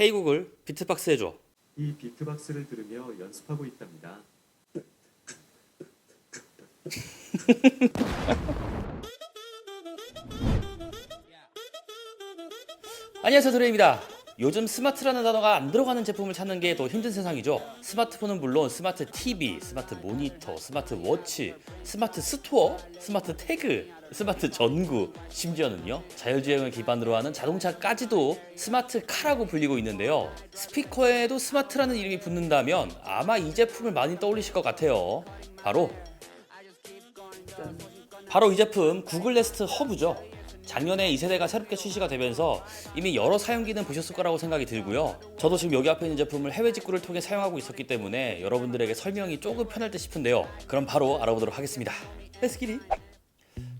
헤이 구글 비트박스 해줘. 이 비트박스를 들으며 연습하고 있답니다. 안녕하세요 드레입니다. 요즘 스마트라는 단어가 안 들어가는 제품을 찾는 게 더 힘든 세상이죠. 스마트폰은 물론 스마트 TV, 스마트 모니터, 스마트 워치, 스마트 스토어, 스마트 태그, 스마트 전구, 심지어는요 자율주행을 기반으로 하는 자동차까지도 스마트 카라고 불리고 있는데요. 스피커에도 스마트라는 이름이 붙는다면 아마 이 제품을 많이 떠올리실 것 같아요. 바로 바로 이 제품 구글 네스트 허브죠. 작년에 이 세대가 새롭게 출시가 되면서 이미 여러 사용기는 보셨을 거라고 생각이 들고요. 저도 지금 여기 앞에 있는 제품을 해외 직구를 통해 사용하고 있었기 때문에 여러분들에게 설명이 조금 편할 듯 싶은데요. 그럼 바로 알아보도록 하겠습니다. 렛츠기리!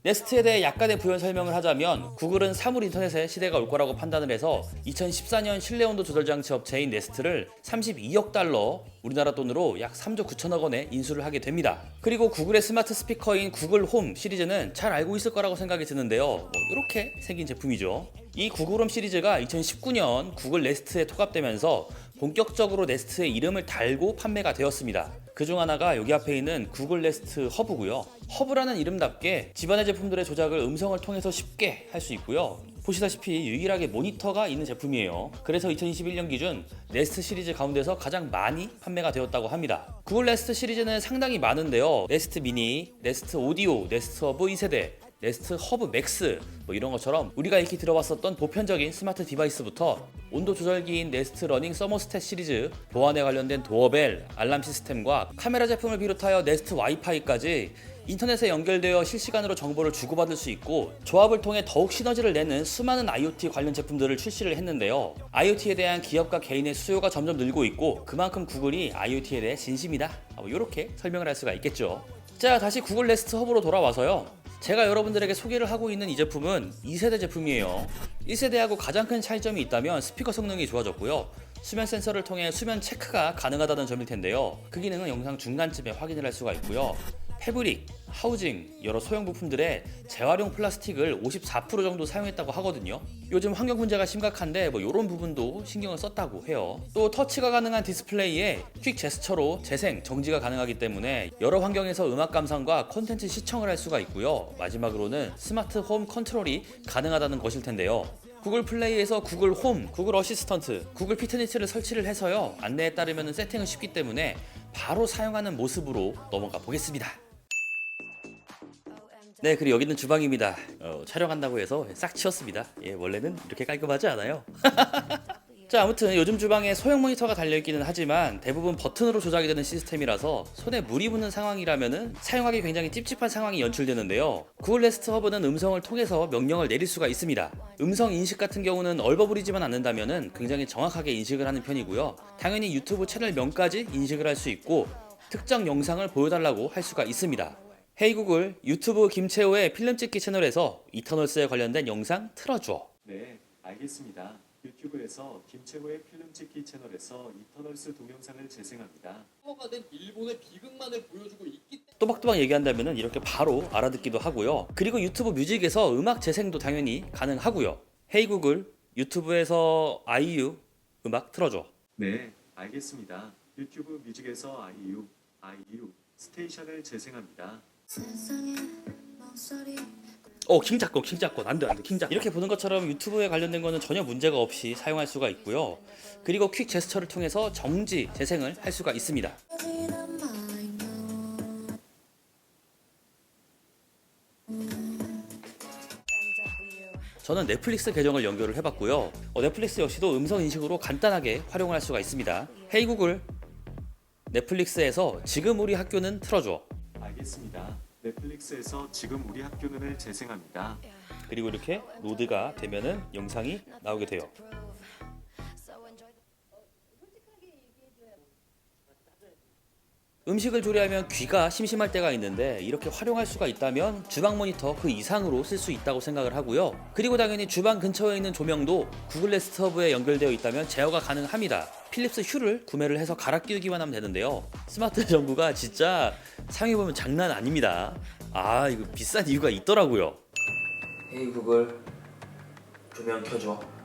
네스트에 대해 약간의 부연 설명을 하자면 구글은 사물 인터넷의 시대가 올 거라고 판단을 해서 2014년 실내 온도 조절 장치 업체인 네스트를 32억 달러 우리나라 돈으로 약 3조 9천억 원에 인수를 하게 됩니다. 그리고 구글의 스마트 스피커인 구글 홈 시리즈는 잘 알고 있을 거라고 생각이 드는데요. 뭐 이렇게 생긴 제품이죠. 이 구글 홈 시리즈가 2019년 구글 네스트에 통합되면서 본격적으로 네스트의 이름을 달고 판매가 되었습니다. 그중 하나가 여기 앞에 있는 구글 네스트 허브고요. 허브라는 이름답게 집안의 제품들의 조작을 음성을 통해서 쉽게 할 수 있고요. 보시다시피 유일하게 모니터가 있는 제품이에요. 그래서 2021년 기준 네스트 시리즈 가운데서 가장 많이 판매가 되었다고 합니다. 구글 네스트 시리즈는 상당히 많은데요. 네스트 미니, 네스트 오디오, 네스트 허브 2세대, 네스트 허브 맥스 뭐 이런 것처럼 우리가 익히 들어봤었던 보편적인 스마트 디바이스부터 온도 조절기인 네스트 러닝 서머스탯 시리즈 보안에 관련된 도어벨, 알람 시스템과 카메라 제품을 비롯하여 네스트 와이파이까지 인터넷에 연결되어 실시간으로 정보를 주고받을 수 있고 조합을 통해 더욱 시너지를 내는 수많은 IoT 관련 제품들을 출시를 했는데요. IoT에 대한 기업과 개인의 수요가 점점 늘고 있고 그만큼 구글이 IoT에 대해 진심이다. 이렇게 설명을 할 수가 있겠죠. 자 다시 구글 네스트 허브로 돌아와서요. 제가 여러분들에게 소개를 하고 있는 이 제품은 2세대 제품이에요. 1세대하고 가장 큰 차이점이 있다면 스피커 성능이 좋아졌고요. 수면 센서를 통해 수면 체크가 가능하다는 점일 텐데요. 그 기능은 영상 중간쯤에 확인을 할 수가 있고요. 패브릭, 하우징, 여러 소형 부품들의 재활용 플라스틱을 54% 정도 사용했다고 하거든요. 요즘 환경 문제가 심각한데 뭐 이런 부분도 신경을 썼다고 해요. 또 터치가 가능한 디스플레이에 퀵 제스처로 재생, 정지가 가능하기 때문에 여러 환경에서 음악 감상과 콘텐츠 시청을 할 수가 있고요. 마지막으로는 스마트 홈 컨트롤이 가능하다는 것일 텐데요. 구글 플레이에서 구글 홈, 구글 어시스턴트, 구글 피트니스를 설치를 해서요. 안내에 따르면 세팅은 쉽기 때문에 바로 사용하는 모습으로 넘어가 보겠습니다. 네, 그리고 여기는 주방입니다. 어, 촬영한다고 해서 싹 치웠습니다. 예, 원래는 이렇게 깔끔하지 않아요. 자, 아무튼 요즘 주방에 소형 모니터가 달려있기는 하지만 대부분 버튼으로 조작이 되는 시스템이라서 손에 물이 붙는 상황이라면은 사용하기 굉장히 찝찝한 상황이 연출되는데요. 구글 네스트 허브는 음성을 통해서 명령을 내릴 수가 있습니다. 음성 인식 같은 경우는 얼버무리지만 않는다면은 굉장히 정확하게 인식을 하는 편이고요. 당연히 유튜브 채널 명까지 인식을 할 수 있고 특정 영상을 보여달라고 할 수가 있습니다. 헤이 구글 유튜브 김채호의 필름 찍기 채널에서 이터널스에 관련된 영상 틀어줘. 네, 알겠습니다. 유튜브에서 김채호의 필름 찍기 채널에서 이터널스 동영상을 재생합니다. 커가 된 일본의 비극만을 보여주고 있기 또박또박 얘기한다면 이렇게 바로 알아듣기도 하고요. 그리고 유튜브 뮤직에서 음악 재생도 당연히 가능하고요. 헤이 구글 유튜브에서 아이유 음악 틀어줘. 네, 알겠습니다. 유튜브 뮤직에서 아이유, 아이유 스테이션을 재생합니다. 어, 킹작권, 킹작권. 안 돼, 안 돼, 킹작. 이렇게 보는 것처럼 유튜브에 관련된 거는 전혀 문제가 없이 사용할 수가 있고요. 그리고 퀵 제스처를 통해서 정지, 재생을 할 수가 있습니다. 저는 넷플릭스 계정을 연결을 해봤고요. 어, 넷플릭스 역시도 음성 인식으로 간단하게 활용을 할 수가 있습니다. 헤이 구글, 넷플릭스에서 지금 우리 학교는 틀어줘. 넷플릭스에서 지금 우리 학교는을 재생합니다. 그리고 이렇게 로드가 되면은 영상이 나오게 돼요. 음식을 조리하면 귀가 심심할 때가 있는데 이렇게 활용할 수가 있다면 주방 모니터 그 이상으로 쓸 수 있다고 생각을 하고요. 그리고 당연히 주방 근처에 있는 조명도 구글 네스트 허브에 연결되어 있다면 제어가 가능합니다. 필립스 휴를 구매를 해서 갈아 끼우기만 하면 되는데요. 스마트 전구가 진짜 사용해보면 장난 아닙니다. 아 이거 비싼 이유가 있더라고요. 헤이 구글 조명 켜줘.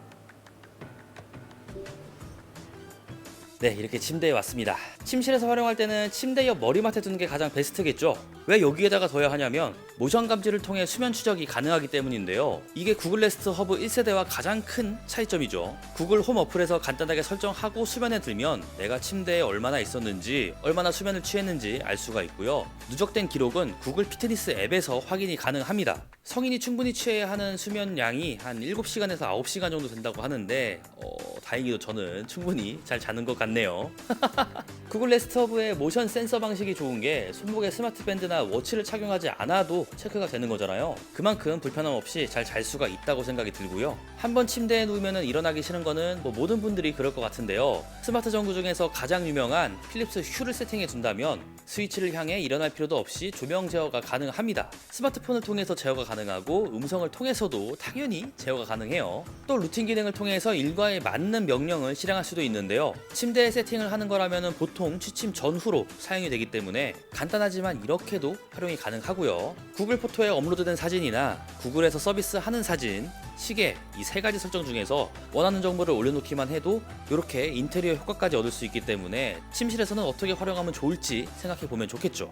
네, 이렇게 침대에 왔습니다. 침실에서 활용할 때는 침대 옆 머리맡에 두는 게 가장 베스트겠죠. 왜 여기에다가 둬야 하냐면 모션 감지를 통해 수면 추적이 가능하기 때문인데요. 이게 구글 네스트 허브 1세대와 가장 큰 차이점이죠. 구글 홈 어플에서 간단하게 설정하고 수면에 들면 내가 침대에 얼마나 있었는지, 얼마나 수면을 취했는지 알 수가 있고요. 누적된 기록은 구글 피트니스 앱에서 확인이 가능합니다. 성인이 충분히 취해야 하는 수면 양이 한 7시간에서 9시간 정도 된다고 하는데 어, 다행히도 저는 충분히 잘 자는 것 같네요. 구글 네스트 허브의 모션 센서 방식이 좋은 게 손목에 스마트 밴드나 워치를 착용하지 않아도 체크가 되는 거잖아요. 그만큼 불편함 없이 잘 잘 수가 있다고 생각이 들고요. 한번 침대에 누우면 일어나기 싫은 거는 뭐 모든 분들이 그럴 것 같은데요. 스마트 전구 중에서 가장 유명한 필립스 휴를 세팅해 둔다면 스위치를 향해 일어날 필요도 없이 조명 제어가 가능합니다. 스마트폰을 통해서 제어가 가능하고 음성을 통해서도 당연히 제어가 가능해요. 또 루틴 기능을 통해서 일과에 맞는 명령을 실행할 수도 있는데요. 침대에 세팅을 하는 거라면 보통 취침 전후로 사용이 되기 때문에 간단하지만 이렇게도 활용이 가능하고요. 구글 포토에 업로드된 사진이나 구글에서 서비스하는 사진, 시계 이 세 가지 설정 중에서 원하는 정보를 올려놓기만 해도 이렇게 인테리어 효과까지 얻을 수 있기 때문에 침실에서는 어떻게 활용하면 좋을지 생각해 보면 좋겠죠.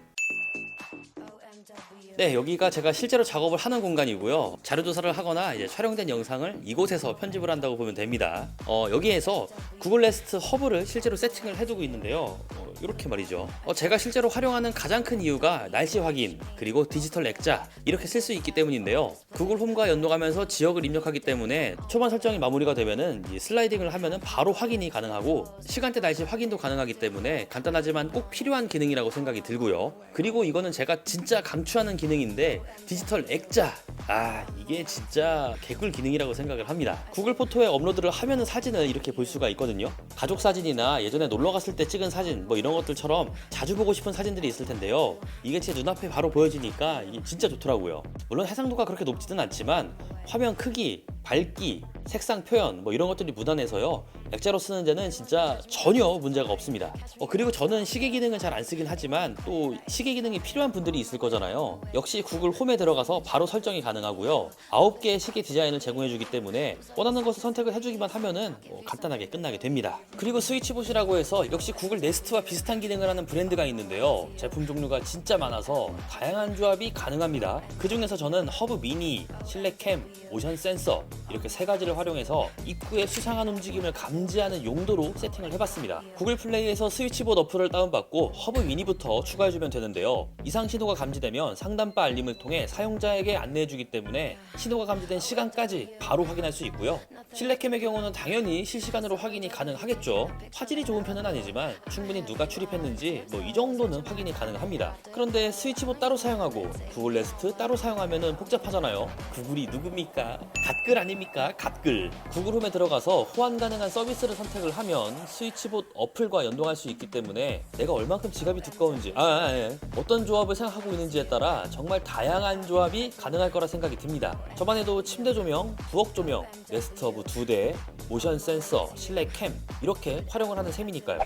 네, 여기가 제가 실제로 작업을 하는 공간이고요. 자료 조사를 하거나 이제 촬영된 영상을 이곳에서 편집을 한다고 보면 됩니다. 어, 여기에서 구글 네스트 허브를 실제로 세팅을 해두고 있는데요. 어, 이렇게 말이죠. 어, 제가 실제로 활용하는 가장 큰 이유가 날씨 확인 그리고 디지털 액자 이렇게 쓸 수 있기 때문인데요. 구글 홈과 연동하면서 지역을 입력하기 때문에 초반 설정이 마무리가 되면은 이 슬라이딩을 하면은 바로 확인이 가능하고 시간대 날씨 확인도 가능하기 때문에 간단하지만 꼭 필요한 기능이라고 생각이 들고요. 그리고 이거는 제가 진짜 강추하는 기능인데 디지털 액자 아 이게 진짜 개꿀 기능이라고 생각을 합니다. 구글 포토에 업로드를 하면은 사진을 이렇게 볼 수가 있거든요. 가족 사진이나 예전에 놀러 갔을 때 찍은 사진 뭐 이런 것들처럼 자주 보고 싶은 사진들이 있을 텐데요. 이게 제 눈앞에 바로 보여지니까 이게 진짜 좋더라고요. 물론 해상도가 그렇게 높지는 않지만 화면 크기, 밝기, 색상 표현 뭐 이런 것들이 무난해서요. 액자로 쓰는 데는 진짜 전혀 문제가 없습니다. 어, 그리고 저는 시계 기능을 잘안 쓰긴 하지만 또 시계 기능이 필요한 분들이 있을 거잖아요. 역시 구글 홈에 들어가서 바로 설정이 가능하고요. 9개의 시계 디자인을 제공해주기 때문에 원하는 것을 선택을 해주기만 하면은 뭐 간단하게 끝나게 됩니다. 그리고 스위치봇이라고 해서 역시 구글 네스트와 비슷한 기능을 하는 브랜드가 있는데요. 제품 종류가 진짜 많아서 다양한 조합이 가능합니다. 그 중에서 저는 허브 미니, 실내캠, 모션 센서 이렇게 세 가지를 활용해서 입구의 수상한 움직임을 감지하는 용도로 세팅을 해봤습니다. 구글 플레이에서 스위치봇 어플을 다운받고 허브 미니부터 추가해주면 되는데요. 이상 신호가 감지되면 상단바 알림을 통해 사용자에게 안내해주기 때문에 신호가 감지된 시간까지 바로 확인할 수 있고요. 실내캠의 경우는 당연히 실시간으로 확인이 가능하겠죠. 화질이 좋은 편은 아니지만 충분히 누가 출입했는지 뭐 이 정도는 확인이 가능합니다. 그런데 스위치봇 따로 사용하고 구글 네스트 따로 사용하면은 복잡하잖아요. 구글이 누굽니까? 갓글 아닙니까? 갓글. 구글 홈에 들어가서 호환 가능한 서비스를 선택을 하면 스위치봇 어플과 연동할 수 있기 때문에 내가 얼만큼 지갑이 두꺼운지 아, 아, 예. 어떤 조합을 생각하고 있는지에 따라 정말 다양한 조합이 가능할 거라 생각이 듭니다. 저번에도 침대 조명, 부엌 조명, 네스트 허브 두 대, 모션 센서, 실내 캠 이렇게 활용을 하는 셈이니까요.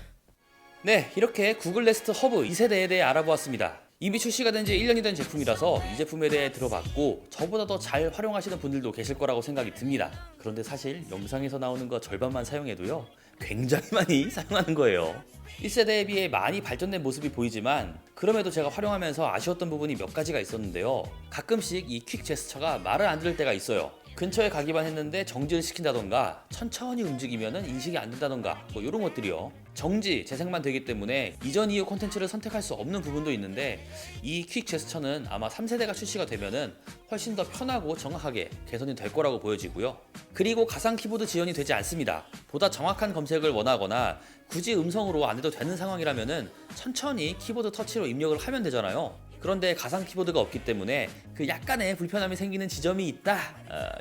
네, 이렇게 구글 네스트 허브 2세대에 대해 알아보았습니다. 이미 출시가 된 지 1년이 된 제품이라서 이 제품에 대해 들어봤고 저보다 더 잘 활용하시는 분들도 계실 거라고 생각이 듭니다. 그런데 사실 영상에서 나오는 거 절반만 사용해도요. 굉장히 많이 사용하는 거예요. 1세대에 비해 많이 발전된 모습이 보이지만 그럼에도 제가 활용하면서 아쉬웠던 부분이 몇 가지가 있었는데요. 가끔씩 이 퀵 제스처가 말을 안 들을 때가 있어요. 근처에 가기만 했는데 정지를 시킨다던가 천천히 움직이면 인식이 안 된다던가 뭐 이런 것들이요. 정지, 재생만 되기 때문에 이전 이후 콘텐츠를 선택할 수 없는 부분도 있는데 이 퀵 제스처는 아마 3세대가 출시가 되면은 훨씬 더 편하고 정확하게 개선이 될 거라고 보여지고요. 그리고 가상 키보드 지원이 되지 않습니다. 보다 정확한 검색을 원하거나 굳이 음성으로 안 해도 되는 상황이라면은 천천히 키보드 터치로 입력을 하면 되잖아요. 그런데 가상 키보드가 없기 때문에 그 약간의 불편함이 생기는 지점이 있다.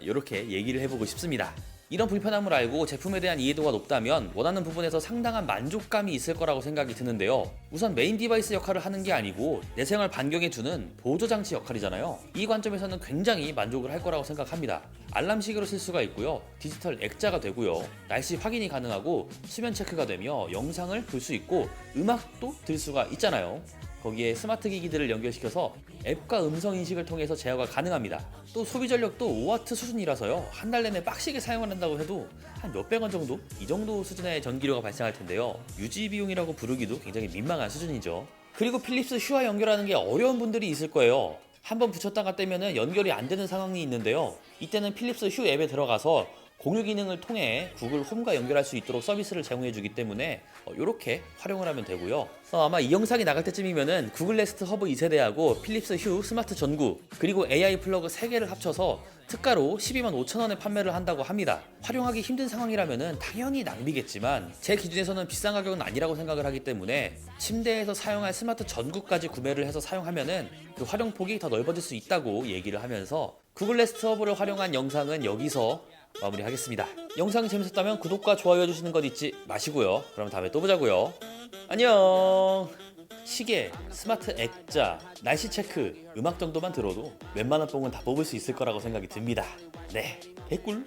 이렇게 얘기를 해보고 싶습니다. 이런 불편함을 알고 제품에 대한 이해도가 높다면 원하는 부분에서 상당한 만족감이 있을 거라고 생각이 드는데요. 우선 메인 디바이스 역할을 하는 게 아니고 내 생활 반경에 두는 보조 장치 역할이잖아요. 이 관점에서는 굉장히 만족을 할 거라고 생각합니다. 알람식으로 쓸 수가 있고요. 디지털 액자가 되고요. 날씨 확인이 가능하고 수면 체크가 되며 영상을 볼 수 있고 음악도 들 수가 있잖아요. 거기에 스마트 기기들을 연결시켜서 앱과 음성 인식을 통해서 제어가 가능합니다. 또 소비 전력도 5와트 수준이라서요. 한 달 내내 빡시게 사용을 한다고 해도 한 몇백 원 정도? 이 정도 수준의 전기료가 발생할 텐데요. 유지 비용이라고 부르기도 굉장히 민망한 수준이죠. 그리고 필립스 휴와 연결하는 게 어려운 분들이 있을 거예요. 한번 붙였다가 떼면은 연결이 안 되는 상황이 있는데요. 이때는 필립스 휴 앱에 들어가서 공유 기능을 통해 구글 홈과 연결할 수 있도록 서비스를 제공해 주기 때문에 이렇게 활용을 하면 되고요. 어, 아마 이 영상이 나갈 때쯤이면은 구글 네스트 허브 2세대하고 필립스 휴 스마트 전구 그리고 AI 플러그 3개를 합쳐서 특가로 12만 5천 원에 판매를 한다고 합니다. 활용하기 힘든 상황이라면은 당연히 낭비겠지만 제 기준에서는 비싼 가격은 아니라고 생각을 하기 때문에 침대에서 사용할 스마트 전구까지 구매를 해서 사용하면은 그 활용 폭이 더 넓어질 수 있다고 얘기를 하면서 구글 네스트 허브를 활용한 영상은 여기서 마무리하겠습니다. 영상이 재밌었다면 구독과 좋아요 해주시는 것 잊지 마시고요. 그럼 다음에 또 보자고요. 안녕. 시계, 스마트 액자, 날씨 체크, 음악 정도만 들어도 웬만한 뽕은 다 뽑을 수 있을 거라고 생각이 듭니다. 네, 개꿀.